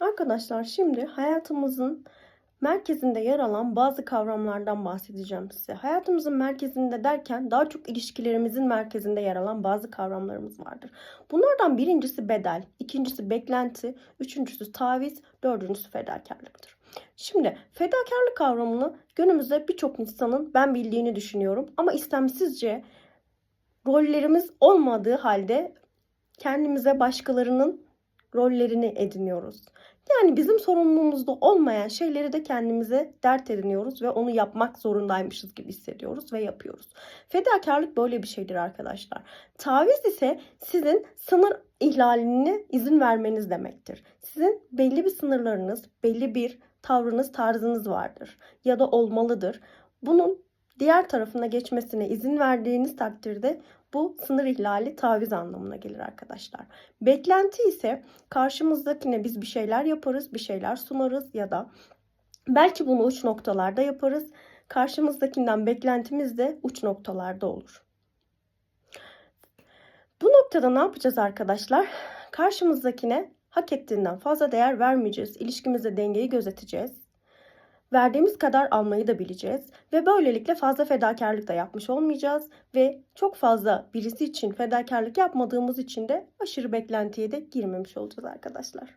Arkadaşlar şimdi hayatımızın merkezinde yer alan bazı kavramlardan bahsedeceğim size. Hayatımızın merkezinde derken daha çok ilişkilerimizin merkezinde yer alan bazı kavramlarımız vardır. Bunlardan birincisi bedel, ikincisi beklenti, üçüncüsü taviz, dördüncüsü fedakarlıktır. Şimdi fedakarlık kavramını günümüzde birçok insanın ben bildiğini düşünüyorum ama istemsizce rollerimiz olmadığı halde kendimize başkalarının rollerini ediniyoruz. Yani bizim sorumluluğumuzda olmayan şeyleri de kendimize dert ediniyoruz ve onu yapmak zorundaymışız gibi hissediyoruz ve yapıyoruz. Fedakarlık böyle bir şeydir arkadaşlar. Taviz ise sizin sınır ihlalini izin vermeniz demektir. Sizin belli bir sınırlarınız, belli bir tavrınız, tarzınız vardır ya da olmalıdır. Bunun diğer tarafına geçmesine izin verdiğiniz takdirde bu sınır ihlali taviz anlamına gelir arkadaşlar. Beklenti ise karşımızdakine biz bir şeyler yaparız, bir şeyler sunarız ya da belki bunu uç noktalarda yaparız. Karşımızdakinden beklentimiz de uç noktalarda olur. Bu noktada ne yapacağız arkadaşlar? Karşımızdakine hak ettiğinden fazla değer vermeyeceğiz. İlişkimizde dengeyi gözeteceğiz. Verdiğimiz kadar almayı da bileceğiz ve böylelikle fazla fedakarlık da yapmış olmayacağız ve çok fazla birisi için fedakarlık yapmadığımız için de aşırı beklentiye de girmemiş olacağız arkadaşlar.